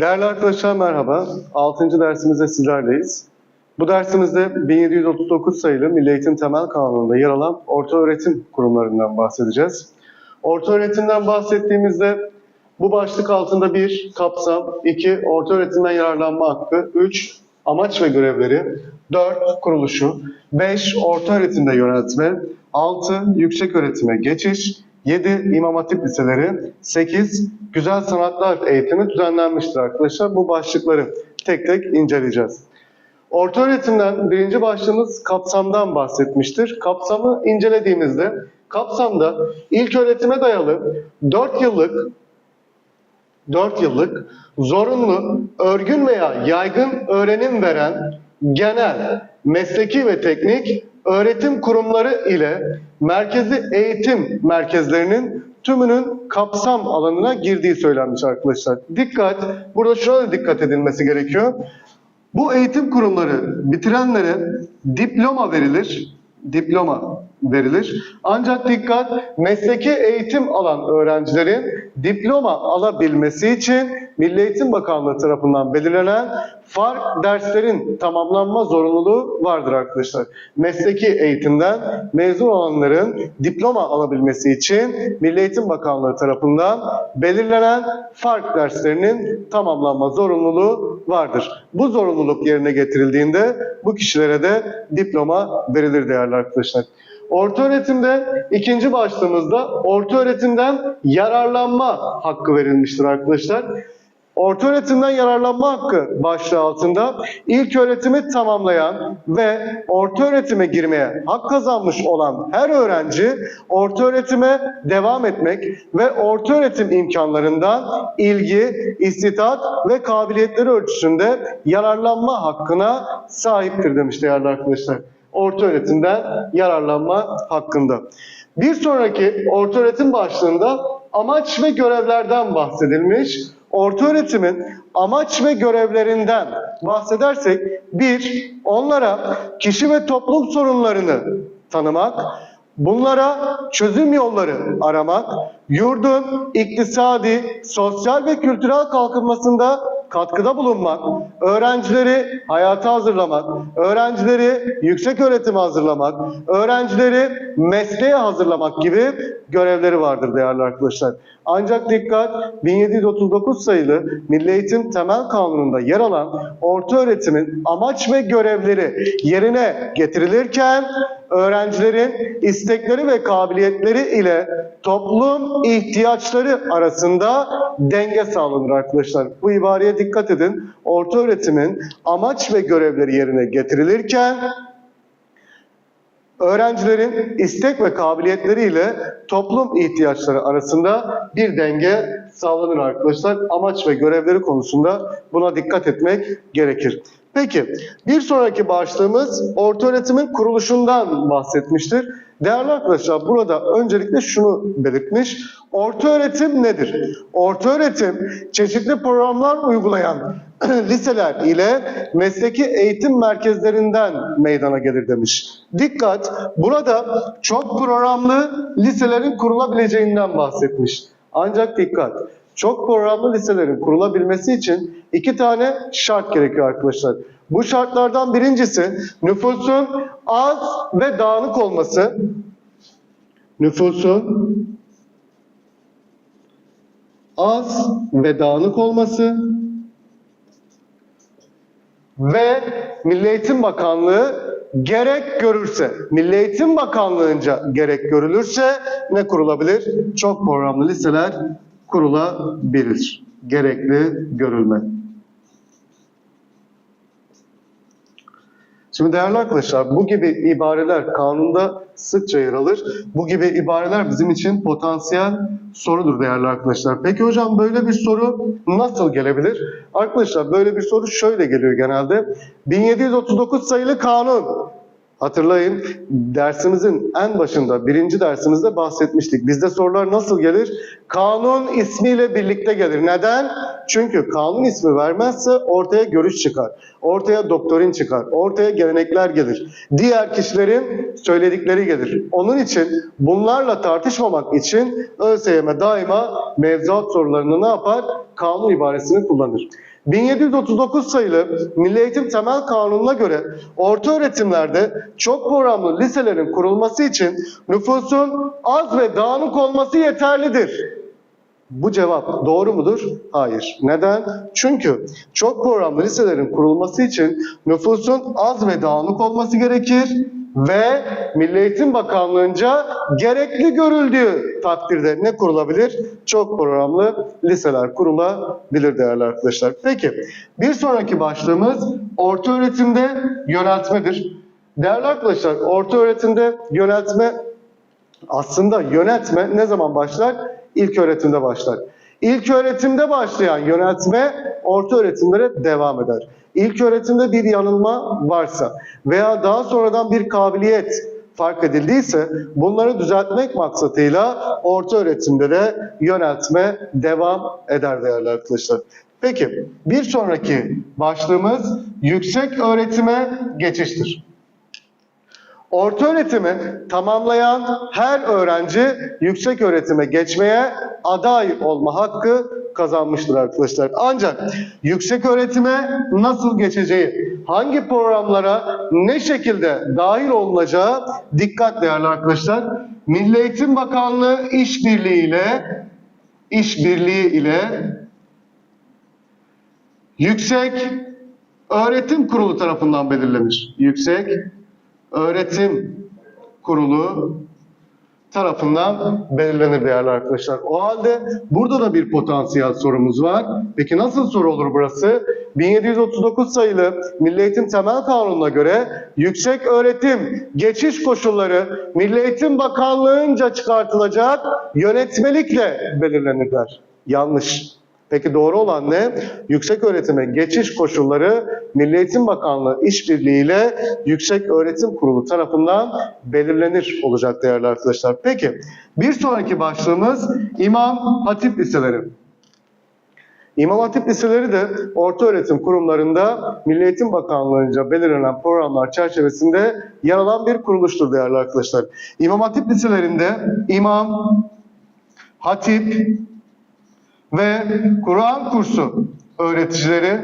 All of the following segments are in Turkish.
Değerli arkadaşlar merhaba. 6. dersimizde sizlerleyiz. Bu dersimizde 1739 sayılı Milli Eğitim Temel Kanunu'nda yer alan orta öğretim kurumlarından bahsedeceğiz. Orta öğretimden bahsettiğimizde bu başlık altında bir kapsam, iki orta öğretimden yararlanma hakkı, üç amaç ve görevleri, dört kuruluşu, beş orta öğretimde yöneltme, altı yüksek öğretime geçiş, 7 İmam Hatip liseleri, 8 güzel sanatlar eğitimi düzenlenmiştir arkadaşlar. Bu başlıkları tek tek inceleyeceğiz. Orta öğretimden birinci başlığımız kapsamdan bahsetmiştir. Kapsamı incelediğimizde kapsamda ilk öğretime dayalı 4 yıllık 4 yıllık zorunlu, örgün veya yaygın öğrenim veren genel, mesleki ve teknik öğretim kurumları ile merkezi eğitim merkezlerinin tümünün kapsam alanına girdiği söylenmiş arkadaşlar. Dikkat, burada şuna da dikkat edilmesi gerekiyor. Bu eğitim kurumları bitirenlere diploma verilir. Diploma verilir. Ancak dikkat, mesleki eğitim alan öğrencilerin diploma alabilmesi için Milli Eğitim Bakanlığı tarafından belirlenen fark derslerin tamamlanma zorunluluğu vardır arkadaşlar. Mesleki eğitimden mezun olanların diploma alabilmesi için Milli Eğitim Bakanlığı tarafından belirlenen fark derslerinin tamamlanma zorunluluğu vardır. Bu zorunluluk yerine getirildiğinde bu kişilere de diploma verilir değerli arkadaşlar. Orta öğretimde ikinci başlığımızda orta öğretimden yararlanma hakkı verilmiştir arkadaşlar. Orta öğretimden yararlanma hakkı başlığı altında ilk öğretimi tamamlayan ve orta öğretime girmeye hak kazanmış olan her öğrenci orta öğretime devam etmek ve orta öğretim imkanlarından ilgi, istitat ve kabiliyetleri ölçüsünde yararlanma hakkına sahiptir demiş değerli arkadaşlar. Orta öğretimden yararlanma hakkında. Bir sonraki orta öğretim başlığında amaç ve görevlerden bahsedilmiş. Orta öğretimin amaç ve görevlerinden bahsedersek bir, onlara kişi ve toplum sorunlarını tanımak, bunlara çözüm yolları aramak, yurdun iktisadi, sosyal ve kültürel kalkınmasında katkıda bulunmak, öğrencileri hayata hazırlamak, öğrencileri yüksek öğretime hazırlamak, öğrencileri mesleğe hazırlamak gibi görevleri vardır değerli arkadaşlar. Ancak dikkat 1739 sayılı Milli Eğitim Temel Kanunu'nda yer alan orta öğretimin amaç ve görevleri yerine getirilirken öğrencilerin istekleri ve kabiliyetleri ile toplum ihtiyaçları arasında denge sağlanır arkadaşlar. Bu ibareye dikkat edin. Orta öğretimin amaç ve görevleri yerine getirilirken öğrencilerin istek ve kabiliyetleriyle toplum ihtiyaçları arasında bir denge sağlanır arkadaşlar. Amaç ve görevleri konusunda buna dikkat etmek gerekir. Peki bir sonraki başlığımız orta öğretimin kuruluşundan bahsetmiştir. Değerli arkadaşlar burada öncelikle şunu belirtmiş. Orta öğretim nedir? Orta öğretim çeşitli programlar uygulayan liseler ile mesleki eğitim merkezlerinden meydana gelir demiş. Dikkat burada çok programlı liselerin kurulabileceğinden bahsetmiş. Ancak dikkat çok programlı liselerin kurulabilmesi için iki tane şart gerekiyor arkadaşlar. Bu şartlardan birincisi nüfusun az ve dağınık olması. Nüfusun az ve dağınık olması ve Milli Eğitim Bakanlığı gerek görürse, Milli Eğitim Bakanlığı'nca gerek görülürse ne kurulabilir? Çok programlı liseler kurulabilir. Gerekli görülme. Şimdi değerli arkadaşlar bu gibi ibareler kanunda sıkça yer alır. Bu gibi ibareler bizim için potansiyel sorudur değerli arkadaşlar. Peki hocam böyle bir soru nasıl gelebilir? Arkadaşlar böyle bir soru şöyle geliyor genelde. 1739 sayılı kanun Hatırlayın dersimizin en başında birinci dersimizde bahsetmiştik. Bizde sorular nasıl gelir? Kanun ismiyle birlikte gelir. Neden? Çünkü kanun ismi vermezse ortaya görüş çıkar. Ortaya doktrin çıkar. Ortaya gelenekler gelir. Diğer kişilerin söyledikleri gelir. Onun için bunlarla tartışmamak için ÖSYM daima mevzuat sorularını ne yapar? Kanun ibaresini kullanır. 1739 sayılı Milli Eğitim Temel Kanunu'na göre orta öğretimlerde çok programlı liselerin kurulması için nüfusun az ve dağınık olması yeterlidir. Bu cevap doğru mudur? Hayır. Neden? Çünkü çok programlı liselerin kurulması için nüfusun az ve dağınık olması gerekir ve Milli Eğitim Bakanlığı'nca gerekli görüldüğü takdirde ne kurulabilir? Çok programlı liseler kurulabilir değerli arkadaşlar. Peki bir sonraki başlığımız orta öğretimde yöneltmedir. Değerli arkadaşlar orta öğretimde yöneltme aslında yönetme ne zaman başlar? İlk öğretimde başlar. İlk öğretimde başlayan yöneltme orta öğretimlere devam eder. İlk öğretimde bir yanılma varsa veya daha sonradan bir kabiliyet fark edildiyse bunları düzeltmek maksatıyla orta öğretimde de yöneltme devam eder değerli arkadaşlar. Peki bir sonraki başlığımız yüksek öğretime geçiştir. Orta öğretimi tamamlayan her öğrenci yüksek öğretime geçmeye aday olma hakkı kazanmıştır arkadaşlar. Ancak yüksek öğretime nasıl geçeceği, hangi programlara ne şekilde dahil olunacağı dikkat değerli arkadaşlar. Milli Eğitim Bakanlığı işbirliği ile işbirliği ile Yüksek Öğretim Kurulu tarafından belirlenir. Yüksek Öğretim Kurulu tarafından belirlenir değerli arkadaşlar. O halde burada da bir potansiyel sorumuz var. Peki nasıl soru olur burası? 1739 sayılı Milli Eğitim Temel Kanunu'na göre yüksek öğretim geçiş koşulları Milli Eğitim Bakanlığı'nca çıkartılacak yönetmelikle belirlenirler. Yanlış. Peki doğru olan ne? Yüksek öğretime geçiş koşulları Milli Eğitim Bakanlığı işbirliğiyle Yüksek Öğretim Kurulu tarafından belirlenir olacak değerli arkadaşlar. Peki bir sonraki başlığımız İmam Hatip Liseleri. İmam Hatip Liseleri de orta öğretim kurumlarında Milli Eğitim Bakanlığı'nca belirlenen programlar çerçevesinde yer alan bir kuruluştur değerli arkadaşlar. İmam Hatip Liselerinde imam, hatip, ve Kur'an kursu öğreticileri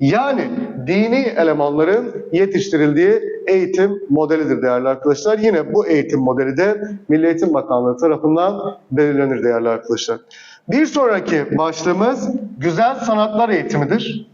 yani dini elemanların yetiştirildiği eğitim modelidir değerli arkadaşlar. Yine bu eğitim modeli de Milli Eğitim Bakanlığı tarafından belirlenir değerli arkadaşlar. Bir sonraki başlığımız güzel sanatlar eğitimidir.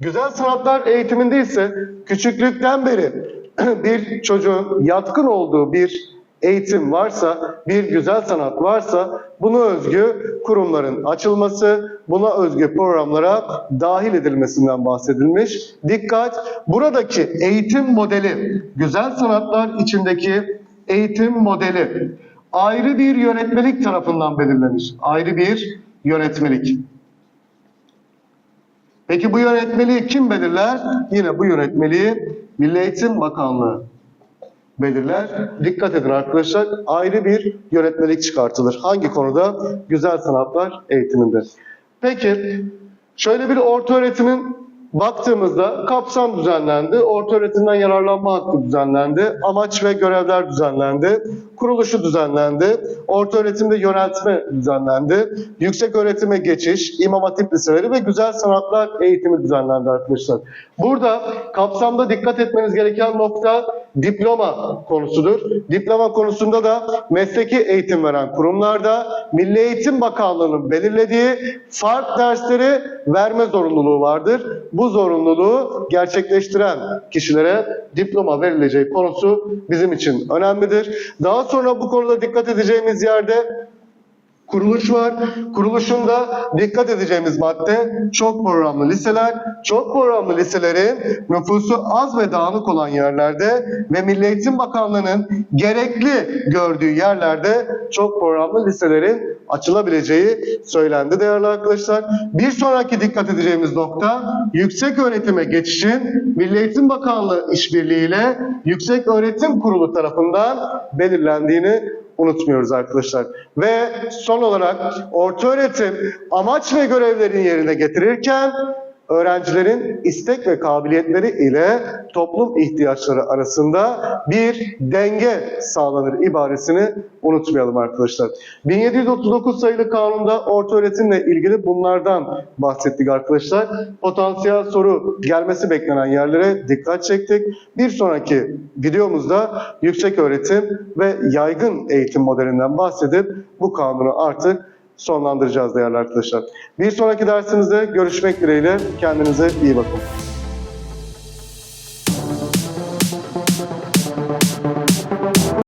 Güzel sanatlar eğitiminde ise küçüklükten beri bir çocuğun yatkın olduğu bir eğitim varsa, bir güzel sanat varsa buna özgü kurumların açılması, buna özgü programlara dahil edilmesinden bahsedilmiş. Dikkat! Buradaki eğitim modeli, güzel sanatlar içindeki eğitim modeli ayrı bir yönetmelik tarafından belirlenir. Ayrı bir yönetmelik. Peki bu yönetmeliği kim belirler? Yine bu yönetmeliği Milli Eğitim Bakanlığı belirler. Dikkat edin arkadaşlar ayrı bir yönetmelik çıkartılır. Hangi konuda? Güzel sanatlar eğitiminde. Peki şöyle bir orta öğretimin baktığımızda kapsam düzenlendi, orta öğretimden yararlanma hakkı düzenlendi, amaç ve görevler düzenlendi, kuruluşu düzenlendi, orta öğretimde yöneltme düzenlendi, yüksek öğretime geçiş, imam hatip liseleri ve güzel sanatlar eğitimi düzenlendi arkadaşlar. Burada kapsamda dikkat etmeniz gereken nokta diploma konusudur. Diploma konusunda da mesleki eğitim veren kurumlarda Milli Eğitim Bakanlığı'nın belirlediği fark dersleri verme zorunluluğu vardır. Bu zorunluluğu gerçekleştiren kişilere diploma verileceği konusu bizim için önemlidir. Daha sonra bu konuda dikkat edeceğimiz yerde kuruluş var. Kuruluşunda dikkat edeceğimiz madde çok programlı liseler. Çok programlı liselerin nüfusu az ve dağınık olan yerlerde ve Milli Eğitim Bakanlığı'nın gerekli gördüğü yerlerde çok programlı liselerin açılabileceği söylendi değerli arkadaşlar. Bir sonraki dikkat edeceğimiz nokta yüksek öğretime geçişin Milli Eğitim Bakanlığı işbirliğiyle Yüksek Öğretim Kurulu tarafından belirlendiğini unutmuyoruz arkadaşlar. Ve son olarak orta öğretim amaç ve görevlerini yerine getirirken öğrencilerin istek ve kabiliyetleri ile toplum ihtiyaçları arasında bir denge sağlanır ibaresini unutmayalım arkadaşlar. 1739 sayılı kanunda orta öğretimle ilgili bunlardan bahsettik arkadaşlar. Potansiyel soru gelmesi beklenen yerlere dikkat çektik. Bir sonraki videomuzda yüksek öğretim ve yaygın eğitim modelinden bahsedip bu kanunu artık sonlandıracağız değerli arkadaşlar. Bir sonraki dersimizde görüşmek dileğiyle. Kendinize iyi bakın.